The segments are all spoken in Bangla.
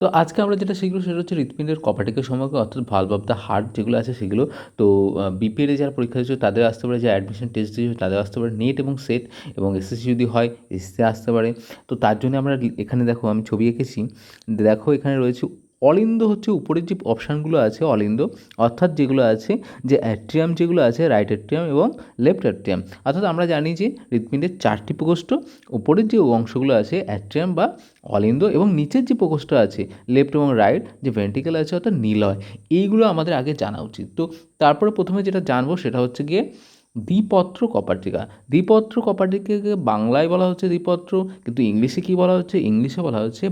তো আজকে আমরা যেটা শিখব সেটা হচ্ছে হৃৎপিণ্ডের কপাটিকের সম্পর্কে, অর্থাৎ ভালভ অফ দ্য হার্ট যেগুলো আছে সেগুলো। তো বিপিএলে যারা পরীক্ষা দিচ্ছে তাদের আসতে পারে যে অ্যাডমিশন টেস্ট দিয়েছে তাদের আসতে পারে নেট এবং সেট এবং এসএসসি যদি হয় এসএসসি আসতে পারে। তো তার জন্য আমরা এখানে দেখো আমি ছবি এঁকেছি। দেখো এখানে রয়েছে অলিন্দ হচ্ছে উপরের যে অপশানগুলো আছে অলিন্দ, অর্থাৎ যেগুলো আছে যে অ্যাট্রিয়াম যেগুলো আছে, রাইট অ্যাট্রিয়াম এবং লেফট অ্যাট্রিয়াম। অর্থাৎ আমরা জানি যে হৃৎপিণ্ডের চারটি প্রকোষ্ঠ, উপরের যে অংশগুলো আছে অ্যাট্রিয়াম বা অলিন্দ এবং নিচের যে প্রকোষ্ঠ আছে লেফট এবং রাইট, যে ভেন্টিকেল আছে অর্থাৎ নিলয়, এইগুলো আমাদের আগে জানা উচিত। তো তারপরে প্রথমে যেটা জানব সেটা হচ্ছে গিয়ে দ্বিপত্র কপাটিকা। দ্বিপত্র কপাটিকাকে বাংলায় বলা হচ্ছে দ্বিপত্র, কিন্তু ইংলিশে কী বলা হচ্ছে? ইংলিশে বলা হচ্ছে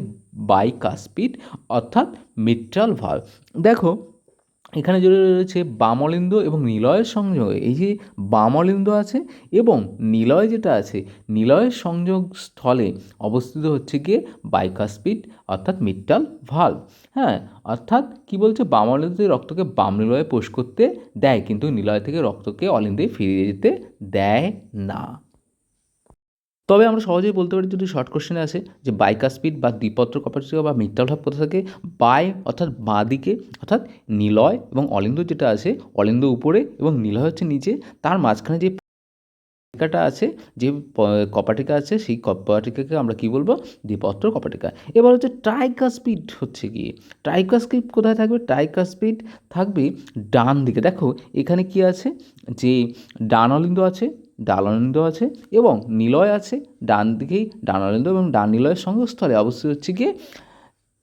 বাইকাস্পিড অর্থাৎ মিট্রাল ভাল্ভ দেখো, এখানে যেটা রয়েছে বামলিন্দ এবং নিলয়ের সংযোগে। এই যে বামলিন্দ আছে এবং নিলয় যেটা আছে, নিলয়ের সংযোগ স্থলে অবস্থিত হচ্ছে গিয়ে বাইকাস্পিড অর্থাৎ মিট্টাল ভাল্ভ হ্যাঁ অর্থাৎ কি বলছে? বামলিন্দ রক্তকে বাম নিলয়ে পোষ করতে দেয়, কিন্তু নিলয় থেকে রক্তকে অলিন্দে ফিরিয়ে যেতে দেয় না। তবে আমরা সহজেই বলতে পারি যদি শর্ট কোশ্চেনে আসে যে বাইকাস্পিড বা দ্বিপত্র কপাটিকা বা মিত্রাল ভাব কোথা থাকে বাই অর্থাৎ বাঁ দিকে, অর্থাৎ নিলয় এবং অলিন্দ যেটা আছে, অলিন্দ উপরে এবং নিলয় হচ্ছে নিচে। তার মাঝখানে যে কপাটিকাটা আছে, যে কপাটিকা আছে, সেই কপাটিকাকে আমরা কি বলব? দ্বিপত্র কপাটিকা। এবার হচ্ছে ট্রাইকাস্পিড হচ্ছে গিয়ে ট্রাইকাস্পিড কোথায় থাকবে? ট্রাইকাস্পিড থাকবে ডান দিকে। দেখো, এখানে কি আছে? যে ডান অলিন্দ আছে ডানালিন্দ আছে এবং নিলয় আছে, ডান দিকেই ডানালিন্দ এবং ডান নিলয়ের সংযোগস্থলে অবস্থিত হচ্ছে গিয়ে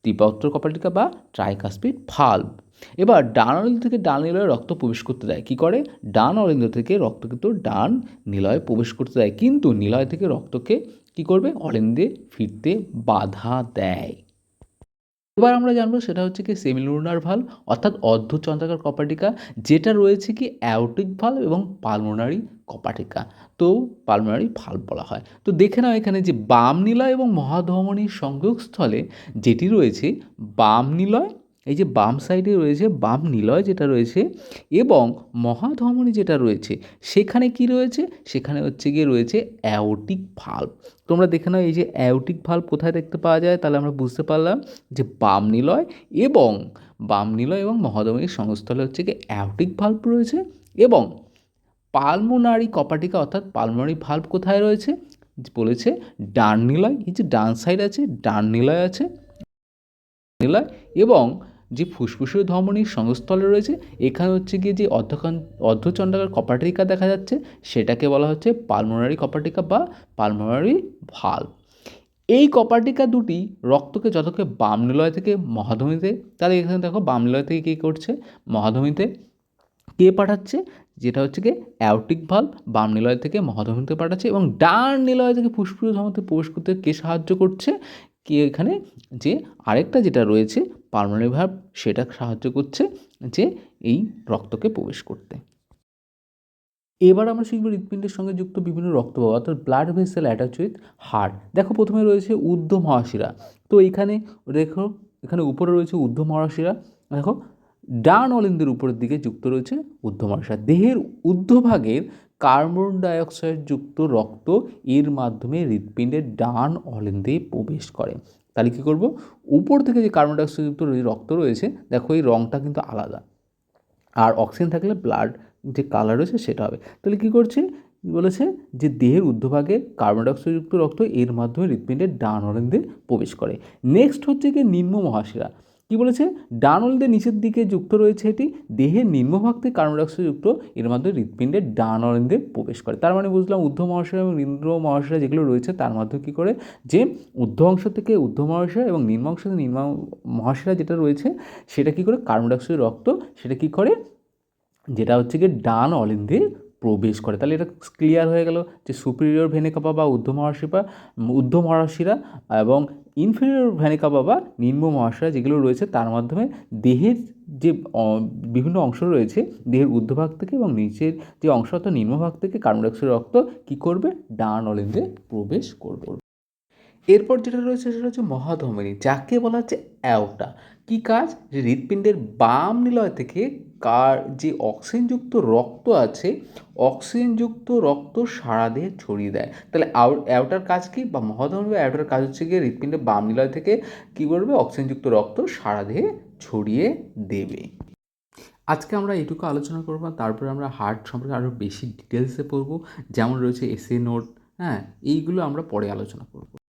ত্রিপত্র কপাটিকা বা ট্রাইকাস্পিড ফাল্ব। এবার ডান অলিন্দ থেকে ডান নিলয়ে রক্ত প্রবেশ করতে দেয়, কী করে? ডান অলিন্দ থেকে রক্ত কিন্তু ডান নিলয়ে প্রবেশ করতে দেয়, কিন্তু নিলয় থেকে রক্তকে কী করবে? অলিন্দে ফিরতে বাধা দেয়। এবার আমরা জানব সেটা হচ্ছে কি সেমিলুনার ভালো অর্থাৎ অর্ধ চন্দ্রাকার কপাটিকা, যেটা রয়েছে কি অ্যাওটিক ভালো এবং পালমোনারি কপাটিকা। তো পালমোনারি ভালো বলা হয়। তো দেখে নাও এখানে যে বাম নিলয় এবং মহাধমনীর সংযোগস্থলে যেটি রয়েছে, বাম নিলয় এই যে বাম সাইডে রয়েছে বাম নিলয় যেটা রয়েছে এবং মহাধমনী যেটা রয়েছে, সেখানে কি রয়েছে? সেখানে হচ্ছে গিয়ে রয়েছে অ্যাওটিক ভাল্ব তোমরা দেখে নাও, এই যে অ্যাওটিক ভাল্ব কোথায় দেখতে পাওয়া যায়? তাহলে আমরা বুঝতে পারলাম যে বাম নিলয় এবং বাম নিলয় এবং মহাধমনীর সংস্থলে হচ্ছে গিয়ে অ্যাওটিক ভাল্ব রয়েছে এবং পালমোনারি কপাটিকা অর্থাৎ পালমোনারি ভাল্ব কোথায় রয়েছে? বলেছে ডান নিলয়, এই যে ডান সাইড আছে, ডান নিলয় আছে নিলয় এবং যে ফুসফুসীয় ধমনির সংস্থলে রয়েছে, এখানে হচ্ছে গিয়ে যে অর্ধকান অর্ধচন্ডাকার কপাটিকা দেখা যাচ্ছে, সেটাকে বলা হচ্ছে পালমোনারি কপাটিকা বা পালমোনারি ভালো এই কপাটিকা দুটি রক্তকে যতকে বাম নিলয় থেকে মহাধমিতে তাহলে এখানে দেখো বাম নিলয় থেকে কী করছে? মহাধমিতে কে পাঠাচ্ছে? যেটা হচ্ছে কি অ্যাওটিক ভাল্ব, বাম নিলয় থেকে মহাধমিতে পাঠাচ্ছে এবং ডান নিলয় থেকে ফুসফুস ধমনিতে প্রবেশ করতে কে সাহায্য করছে? কে এখানে যে আরেকটা যেটা রয়েছে পালমোনারি ভাব সেটা সাহায্য করছে যে এই রক্তকে প্রবেশ করতে। এবার আমরা শিখব হৃৎপিণ্ডের সঙ্গে যুক্ত বিভিন্ন রক্তবাহ, অর্থাৎ blood vessel attach with heart দেখো প্রথমে রয়েছে ঊর্ধ্ব মহাশিরা। তো এখানে দেখো, এখানে উপরে রয়েছে ঊর্ধ্ব মহাশিরা। দেখো, ডান অলিন্দের উপরের দিকে যুক্ত রয়েছে ঊর্ধ্ব মহাশিরা। দেহের ঊর্ধ্বভাগের কার্বন ডাইঅক্সাইড যুক্ত রক্ত এর মাধ্যমে হৃৎপিণ্ডের ডান অলিন্দে প্রবেশ করে। তাহলে কী করব? উপর থেকে যে কার্বন ডাইঅক্সাইডযুক্ত রক্ত রয়েছে, দেখো এই রঙটা কিন্তু আলাদা। আর অক্সিজেন থাকলে ব্লাড যে কালার রয়েছে সেটা হবে। তাহলে কী করছে? বলেছে যে দেহের ঊর্ধ্বভাগে কার্বন ডাইঅক্সাইডযুক্ত রক্ত এর মাধ্যমে হৃৎপিণ্ডের ডান অলিন্দে প্রবেশ করে। নেক্সট হচ্ছে গিয়ে নিম্ন মহাশিরা। কী বলেছে? ডান অলিন্দের নিচের দিকে যুক্ত রয়েছে এটি। দেহের নিম্নভাগ থেকে কার্বন ডাইঅক্সাইড যুক্ত। এর মাধ্যমে হৃৎপিণ্ডের ডান অলিন্দে প্রবেশ করে। তার মানে বুঝলাম ঊর্ধ্ব মহাশয় এবং নিম্ন মহাশয় যেগুলো রয়েছে, তার মাধ্যমে কী করে? যে ঊর্ধ্ব অংশ থেকে ঊর্ধ্ব মহাশয় এবং নিম্ন অংশ থেকে নিম্ন মহাশয় যেটা রয়েছে, সেটা কী করে? কার্বন ডাইঅক্সাইড রক্ত, সেটা কী করে? যেটা হচ্ছে গিয়ে ডান অলিন্দে প্রবেশ করে। তাহলে এটা ক্লিয়ার হয়ে গেল যে সুপিরিয়র ভেনেকাপা বা ঊর্ধ্ব মহাশিপা ঊর্ধ্ব মহাশিরা এবং ইনফিরিয়র ভ্যানিকাপা বা নিম্ন মহাশয় যেগুলো রয়েছে তার মাধ্যমে দেহের যে বিভিন্ন অংশ রয়েছে, দেহের ঊর্ধ্বভাগ থেকে এবং নিচের যে অংশ অর্থাৎ নিম্নভাগ থেকে কার্বন ডাইঅক্সাইড রক্ত কী করবে? ডান অলিন্দে প্রবেশ করবে। এরপর যেটা রয়েছে সেটা হচ্ছে মহাধমনী। যাকে বলা হচ্ছে অ্যাওটা। কী কাজ? যে হৃৎপিণ্ডের বাম নিলয় থেকে কার যে অক্সিজেনযুক্ত রক্ত আছে, অক্সিজেনযুক্ত রক্ত সারা দেহে ছড়িয়ে দেয়। তাহলে অ্যাওটার কাজ কি? বা মহাধমনী বা অ্যাওটার কাজ হচ্ছে গিয়ে হৃৎপিণ্ডের বাম নিলয় থেকে কী করবে? অক্সিজেনযুক্ত রক্ত সারা দেহে ছড়িয়ে দেবে। আজকে আমরা এইটুকু আলোচনা করব, তারপরে আমরা হার্ট সম্পর্কে আরও বেশি ডিটেলসে পড়ব। যেমন রয়েছে এসে নোট হ্যাঁ এইগুলো আমরা পরে আলোচনা করব।